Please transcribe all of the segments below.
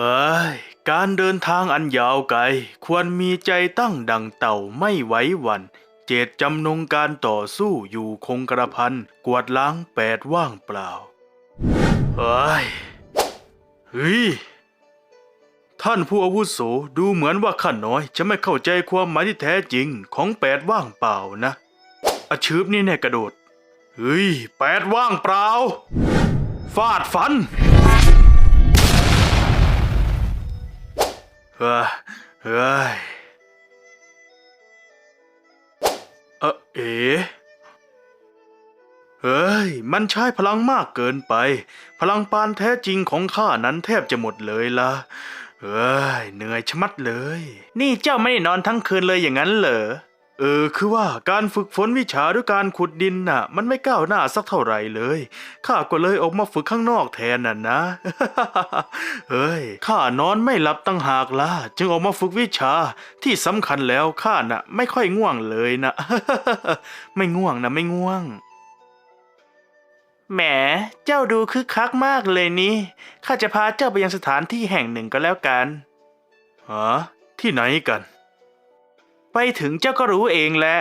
เฮ้ยการเดินทางอันยาวไกล ควรมีใจตั้งดังเต่าไม่ไหว้หวันเจตจำนงการต่อสู้อยู่คงกระพันกวาดล้างแปดว่างเปล่าเฮ้ยเฮ้ยท่านผู้อาวุโสดูเหมือนว่าข้าน้อย จะไม่เข้าใจความหมายที่แท้จริงของแปดว่างเปล่านะอาชืบนี่แน่กระโดดเฮ้ยแปดว่างเปล่า ฟาดฟัน เฮ้ยเฮ้ยเออเอ๋เฮ้ย มันใช้พลังมากเกินไป พลังปานแท้จริงของข้านั้นแทบจะหมดเลยละเฮ้ย เหนื่อยชะมัดเลย นี่เจ้าไม่ได้นอนทั้งคืนเลยอย่างนั้นเหรอ เออคือว่าการฝึกฝนวิชาด้วยการขุดดินน่ะ มันไม่ก้าวหน้าสักเท่าไหร่เลยข้าก็เลยออกมาฝึกข้างนอกแทนน่ะนะเฮ้ยข้านอนไม่หลับตั้งหากล่ะจึงออกมาฝึกวิชาที่สำคัญแล้วข้าน่ะ ไม่ค่อยง่วงเลยนะไม่ง่วงนะไม่ง่วงแหม เจ้าดูคึกคักมากเลยนี่ ข้าจะพาเจ้าไปยังสถานที่แห่งหนึ่งก็แล้วกันฮะที่ไหนกัน ไปถึงเจ้าก็รู้เองแหละ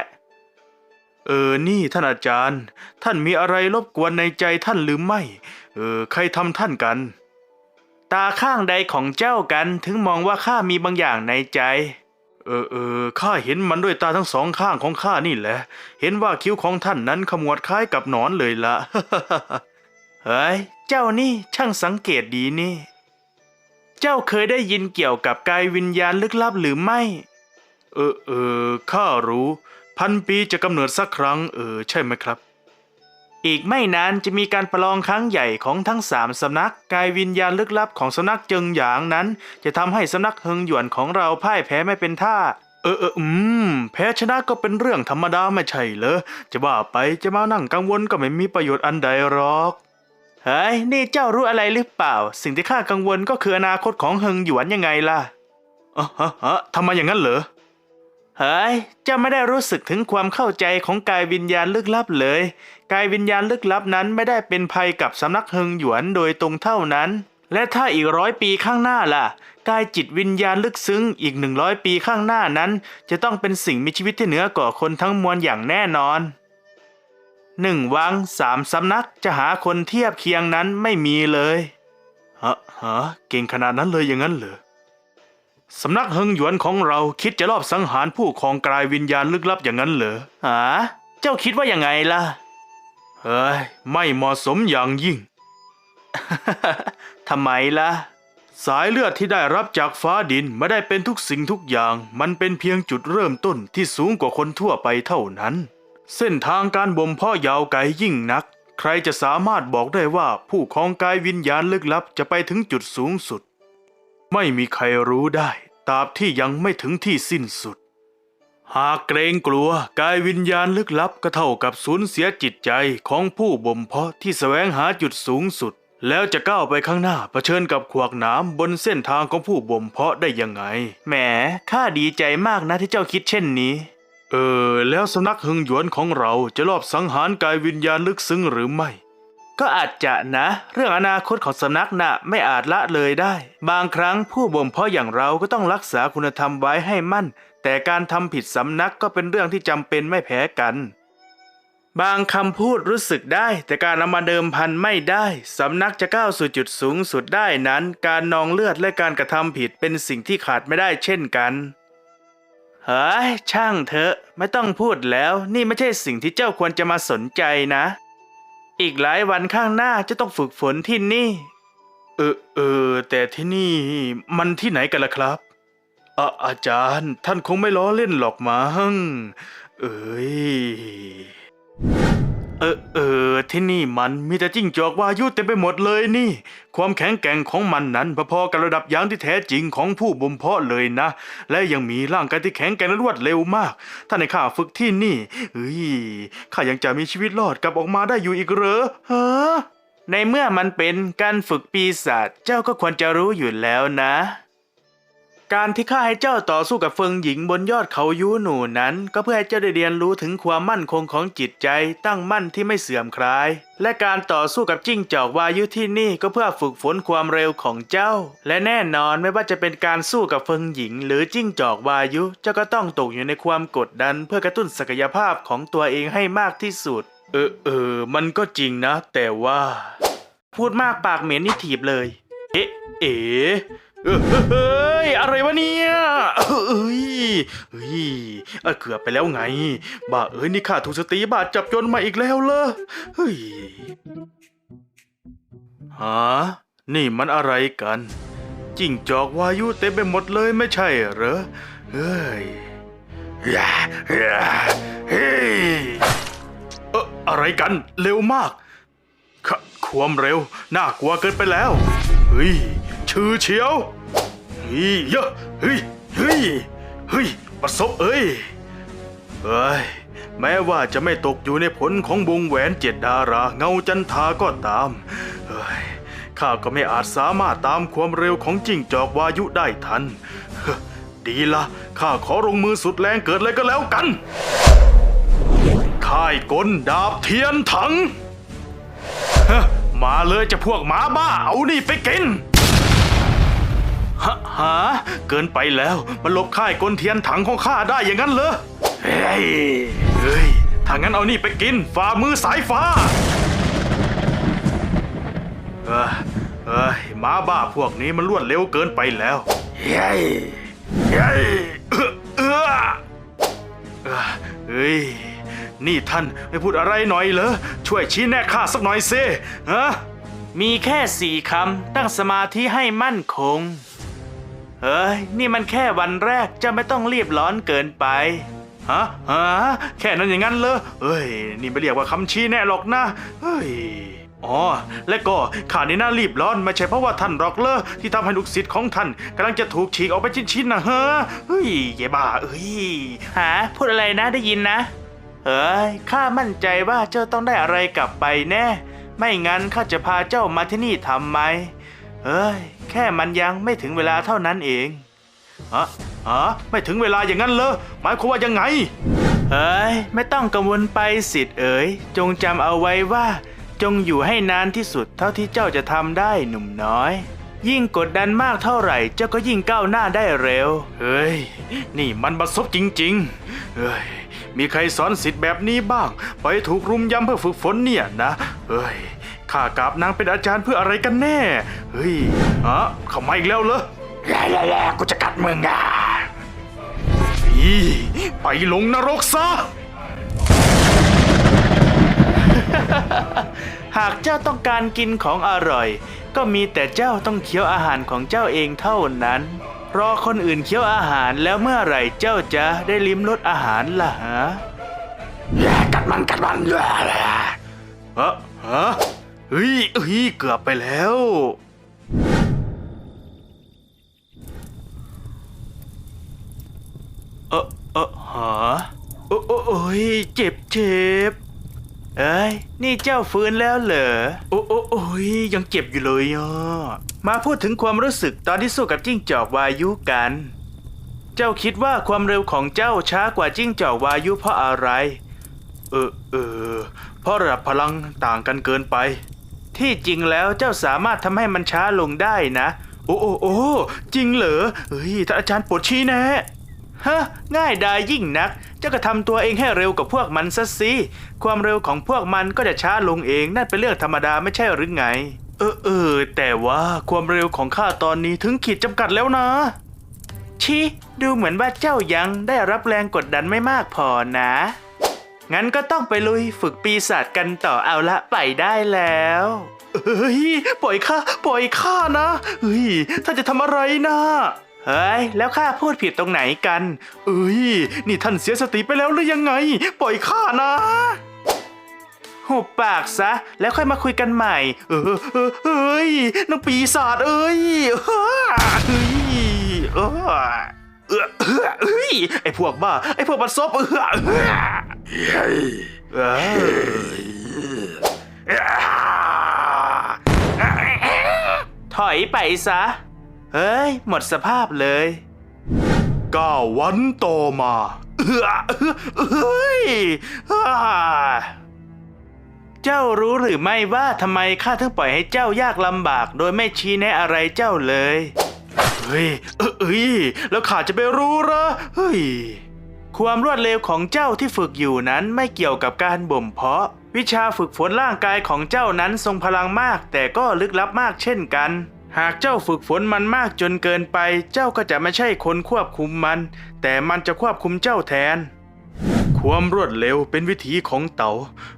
เออ นี่ท่านอาจารย์ ท่านมีอะไรรบกวนในใจท่านหรือไม่ เออ ใครทำท่านกัน ตาข้างใดของเจ้ากันถึงมองว่าข้ามีบางอย่างในใจ เออเออข้าเห็นมันด้วยตาทั้งสองข้างของข้านี่แหละ เห็นว่าคิ้วของท่านนั้นขมวดคล้ายกับหนอนเลยละเฮ้ย เจ้านี่ช่างสังเกตดีนี่ เจ้าเคยได้ยินเกี่ยวกับกายวิญญาณลึกลับหรือไม่ เออเออข้ารู้ พันปีจะกำเนิดสักครั้ง เออ ใช่ไหมครับ อีกไม่นานจะมีการประลองครั้งใหญ่ของทั้งสามสำนักกายวิญญาณลึกลับของสำนักเจิงหยางนั้น จะทำให้สำนักเฮิงหยวนของเราพ่ายแพ้ไม่เป็นท่า เออเอออืม แพ้ชนะก็เป็นเรื่องธรรมดาไม่ใช่เหรอจะว่าไปจะมานั่งกังวลก็ไม่มีประโยชน์อันใดหรอกเฮ้ยนี่เจ้ารู้อะไรหรือเปล่า สิ่งที่ข้ากังวลก็คืออนาคตของเฮิงหยวนยังไงล่ะอ๋อฮะทำไมอย่างนั้นเหรอ เฮ้ยจ้าไม่ได้รู้สึกถึงความเข้าใจของกายวิญญาณลึกลับเลย กายวิญญาณลึกลับนั้นไม่ได้เป็นภัยกับสำนักเฮงหยวนโดยตรงเท่านั้น และถ้าอีกร้อยปีข้างหน้าล่ะ กายจิตวิญญาณลึกซึ้งอีกหนึ่งร้อยปีข้างหน้านั้น จะต้องเป็นสิ่งมีชีวิตที่เหนือกว่าคนทั้งมวลอย่างแน่นอนหนึ่งวังสามสำนักจะหาคนเทียบเคียงนั้นไม่มีเลยฮะฮะเก่งขนาดนั้นเลยอย่างนั้นเหรอ สำนักเฮิงหยวนของเราคิดจะลอบสังหารผู้ครองกายวิญญาณลึกลับอย่างนั้นเหรอฮะเจ้าคิดว่ายังไงล่ะ เฮ้ย ไม่เหมาะสมอย่างยิ่ง ทำไมล่ะ สายเลือดที่ได้รับจากฟ้าดินไม่ได้เป็นทุกสิ่งทุกอย่าง มันเป็นเพียงจุดเริ่มต้นที่สูงกว่าคนทั่วไปเท่านั้น เส้นทางการบ่มเพ่อยาวไกลยิ่งนัก ใครจะสามารถบอกได้ว่าผู้ครองกายวิญญาณลึกลับจะไปถึงจุดสูงสุด ไม่มีใครรู้ได้ตราบที่ยังไม่ถึงที่สิ้นสุด หากเกรงกลัวกายวิญญาณลึกลับก็เท่ากับสูญเสียจิตใจของผู้บ่มเพาะที่แสวงหาจุดสูงสุด แล้วจะก้าวไปข้างหน้าเผชิญกับขวากหนามบนเส้นทางของผู้บ่มเพาะได้ยังไง แหมข้าดีใจมากนะที่เจ้าคิดเช่นนี้ เออ แล้วสำนักหึงหยวนของเราจะลอบสังหารกายวิญญาณลึกซึ้งหรือไม่ ก็อาจจะนะ เรื่องอนาคตของสำนักน่ะไม่อาจละเลยได้ บางครั้งผู้บ่มเพาะอย่างเราก็ต้องรักษาคุณธรรมไว้ให้มั่น แต่การทำผิดสำนักก็เป็นเรื่องที่จำเป็นไม่แพ้กัน บางคำพูดรู้สึกได้ แต่การเอามาเดิมพันไม่ได้สำนักจะก้าวสู่จุดสูงสุดได้นั้น การนองเลือดและการกระทำผิดเป็นสิ่งที่ขาดไม่ได้เช่นกันเฮ้ยช่างเถอะไม่ต้องพูดแล้ว นี่ไม่ใช่สิ่งที่เจ้าควรจะมาสนใจนะ อีกหลายวันข้างหน้าจะต้องฝึกฝนที่นี่ เออเออแต่ที่นี่มันที่ไหนกันล่ะครับอะอาจารย์ท่านคงไม่ล้อเล่นหรอกมั้งเอ้ย เออเออที่นี่มันมีแต่จิ้งจอกวายุเต็มไปหมดเลยนี่ ความแข็งแกร่งของมันนั้นพอๆกับระดับยางที่แท้จริงของผู้บ่มเพาะเลยนะ และยังมีร่างกายที่แข็งแกร่งและรวดเร็วมาก ถ้าในข้าฝึกที่นี่เฮ้ยข้ายังจะมีชีวิตรอดกลับออกมาได้อยู่อีกเหรอฮะในเมื่อมันเป็นการฝึกปีศาจเจ้าก็ควรจะรู้อยู่แล้วนะ การที่ข้าให้เจ้าต่อสู้กับเฟิงหญิงบนยอดเขายูหนูนั้น ก็เพื่อให้เจ้าได้เรียนรู้ถึงความมั่นคงของจิตใจตั้งมั่นที่ไม่เสื่อมคลาย และการต่อสู้กับจิ้งจอกวายุที่นี่ก็เพื่อฝึกฝนความเร็วของเจ้า และแน่นอนไม่ว่าจะเป็นการสู้กับเฟิงหญิง หรือจิ้งจอกวายุ เจ้าก็ต้องตกอยู่ในความกดดัน เพื่อกระตุ้นศักยภาพของตัวเองให้มากที่สุด เออเออมันก็จริงนะ แต่ว่า พูดมากปากเหม็นนี่ถีบเลย เอ๊ะเอ๋ เอ้ยอะไรวะเนี่ยเอ้ยเฮ้ยเกือบไปแล้วไง บ้าเอ้ยนี่ข้าถูกสตีบาดจับจนมาอีกแล้วเหรอเฮ้ยฮะนี่มันอะไรกันจิ้งจอกวายุเต็มไปหมดเลยไม่ใช่เหรอเฮ้ยย่าอย่าเฮ้ยเอออะไรกันเร็วมากขความเร็วน่ากลัวเกินไปแล้วเฮ้ย ชื่อเชียวเฮ้ยเยอะเฮ้ยเฮ้ยเฮ้ยประสบเอ้ยเฮ้ยแม้ว่าจะไม่ตกอยู่ในผลของวงแหวนเจ็ดดาราเงาจันทาก็ตามเฮ้ยข้าก็ไม่อาจสามารถตามความเร็วของจิ้งจอกวายุได้ทัน ดีละข้าขอลงมือสุดแรงเกิดเลยก็แล้วกันค่ายกลดาบเทียนถัง มาเลยจะพวกหมาบ้าเอานี่ไปกิน ฮะหาเกินไปแล้ว มันลบค่ายกลเทียนถังของข้าได้อย่างนั้นเหรอ เฮ้ย เฮ้ย ถ้างั้นเอานี่ไปกิน ฝ่ามือสายฟ้า เอ้ยเอ้ยหมาบ้าพวกนี้มันรวดเร็วเกินไปแล้ว เฮ้ย เฮ้ย เอื้อเอื้อเอ้อเฮ้ย นี่ท่านไม่พูดอะไรหน่อยเหรอ ช่วยชี้แนะข้าสักหน่อยสิฮะ มีแค่สี่คำตั้งสมาธิให้มั่นคง เฮ้ย นี่มันแค่วันแรกจะไม่ต้องรีบร้อนเกินไป ฮะ ฮะ แค่นั้นอย่างนั้นเลยเฮ้ย นี่ไม่เรียกว่าคำชี้แนะหรอกนะ เฮ้ย อ๋อ และก็ข่านี่น่ารีบร้อนไม่ใช่เพราะว่าท่านหรอกเลอที่ทำให้ลูกศิษย์ของท่านกำลังจะถูกฉีกออกไปชิ้นๆนะฮะเฮ้ยเย่บ้าเอ้ย หา พูดอะไรนะได้ยินนะ เอ้ย ข้ามั่นใจว่าเจ้าต้องได้อะไรกลับไปแน่ ไม่งั้นข้าจะพาเจ้ามาที่นี่ทำไม เอ้ย แค่มันยังไม่ถึงเวลาเท่านั้นเองฮะฮะไม่ถึงเวลาอย่างนั้นเหรอหมายความว่ายังไงเอ้ย ไม่ต้องกังวลไปสิทธิ์เอ๋ย จงจำเอาไว้ว่า จงอยู่ให้นานที่สุดเท่าที่เจ้าจะทำได้หนุ่มน้อย ยิ่งกดดันมากเท่าไหร่ เจ้าก็ยิ่งก้าวหน้าได้เร็ว เฮ้ย นี่มันบัดซบจริงๆ เฮ้ย มีใครสอนสิทธิ์แบบนี้บ้าง ไปถูกรุมยำเพื่อฝึกฝนเนี่ยนะ เฮ้ย ข้ากราบนางเป็นอาจารย์เพื่ออะไรกันแน่ เฮ้ยฮะเข้ามาอีกแล้วเหรอแย่แย่กูจะกัดมึงอะอีไปลงนรกซะ หากเจ้าต้องการกินของอร่อย ก็มีแต่เจ้าต้องเคี้ยวอาหารของเจ้าเองเท่านั้น รอคนอื่นเคี้ยวอาหารแล้วเมื่อไหร่เจ้าจะได้ลิ้มรสอาหารล่ะฮะกัดมันกัดมันฮะฮะ เฮ้ยเฮ้ยเกือบไปแล้ว เออเออหาโอ้โอ้โอ้ยเจ็บเจ็บเอ้ยนี่เจ้าฟื้นแล้วเหรอ โอ้โอ้โอ้ยยังเจ็บอยู่เลยอะมาพูดถึงความรู้สึกตอนที่สู้กับจิ้งจอกวายุกัน เจ้าคิดว่าความเร็วของเจ้าช้ากว่าจิ้งจอกวายุเพราะอะไร เออเออเพราะระดับพลังต่างกันเกินไป ที่จริงแล้วเจ้าสามารถทำให้มันช้าลงได้นะ โอ้โอ้โอ้จริงเหรอเฮ้ยท่านอาจารย์ปรดชี้แนะฮะง่ายดายยิ่งนัก เจ้าก็ทำตัวเองให้เร็วกว่าพวกมันซะสิความเร็วของพวกมันก็จะช้าลงเองนั่นเป็นเรื่องธรรมดาไม่ใช่หรือไง เออเออแต่ว่าความเร็วของข้าตอนนี้ถึงขีดจำกัดแล้วนะ ชิ ดูเหมือนว่าเจ้ายังได้รับแรงกดดันไม่มากพอนะ งั้นก็ต้องไปลุยฝึกปีศาจกันต่อเอาละไปได้แล้วเฮ้ยปล่อยข้าปล่อยข้านะเฮ้ยถ้านจะทำอะไรนะเฮ้ยแล้วข้าพูดผิดตรงไหนกันเอ้ยนี่ท่านเสียสติไปแล้วหรือยังไง ปล่อยข้านะหุบปากซะ แล้วค่อยมาคุยกันใหม่ เออเออเฮ้ยน้องปีศาจเอ้ยเฮ้ยเออเออเออเฮ้ยไอพวกบ้าไอพวกบัดซบเออ ถอยไปซะ เฮ้ย หมดสภาพเลย ก้าวันต่อมาเฮ้ย เจ้ารู้หรือไม่ว่าทำไมข้าถึงปล่อยให้เจ้ายากลำบาก โดยไม่ชี้แนะอะไรเจ้าเลย เฮ้ย เอ้ยเอ้ยแล้วข้าจะไปรู้เหรอ เฮ้ย ความรวดเร็วของเจ้าที่ฝึกอยู่นั้นไม่เกี่ยวกับการบ่มเพาะ วิชาฝึกฝนร่างกายของเจ้านั้นทรงพลังมาก แต่ก็ลึกลับมากเช่นกัน หากเจ้าฝึกฝนมันมากจนเกินไป เจ้าก็จะไม่ใช่คนควบคุมมัน แต่มันจะควบคุมเจ้าแทน ความรวดเร็วเป็นวิถีของเต่า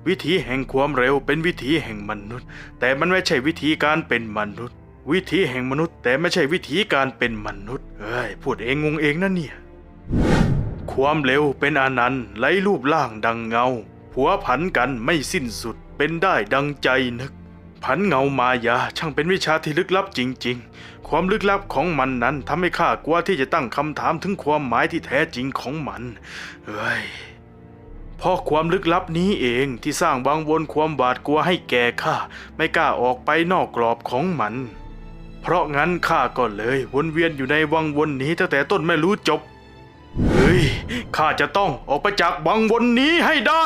วิถีแห่งความเร็วเป็นวิถีแห่งมนุษย์ แต่มันไม่ใช่วิธีการเป็นมนุษย์ วิถีแห่งมนุษย์ แต่ไม่ใช่วิธีการเป็นมนุษย์เอ้ยพูดเองงงเองนะเนี่ย ความเร็วเป็นอนันต์ไร้รูปร่างดังเงา ผัวผันกันไม่สิ้นสุดเป็นได้ดังใจนึก ผันเงามายาช่างเป็นวิชาที่ลึกลับจริง ๆ ความลึกลับของมันนั้นทำให้ข้ากลัวที่จะตั้งคำถามถึงความหมายที่แท้จริงของมันเอ้ยเพราะความลึกลับนี้เองที่สร้างวังวนความบาดกลัวให้แก่ข้าไม่กล้าออกไปนอกกรอบของมัน เพราะงั้นข้าก็เลยวนเวียนอยู่ในวังวนนี้ตั้งแต่ต้นไม่รู้จบ ข้าจะต้องออกไปจากวังวนนี้ให้ได้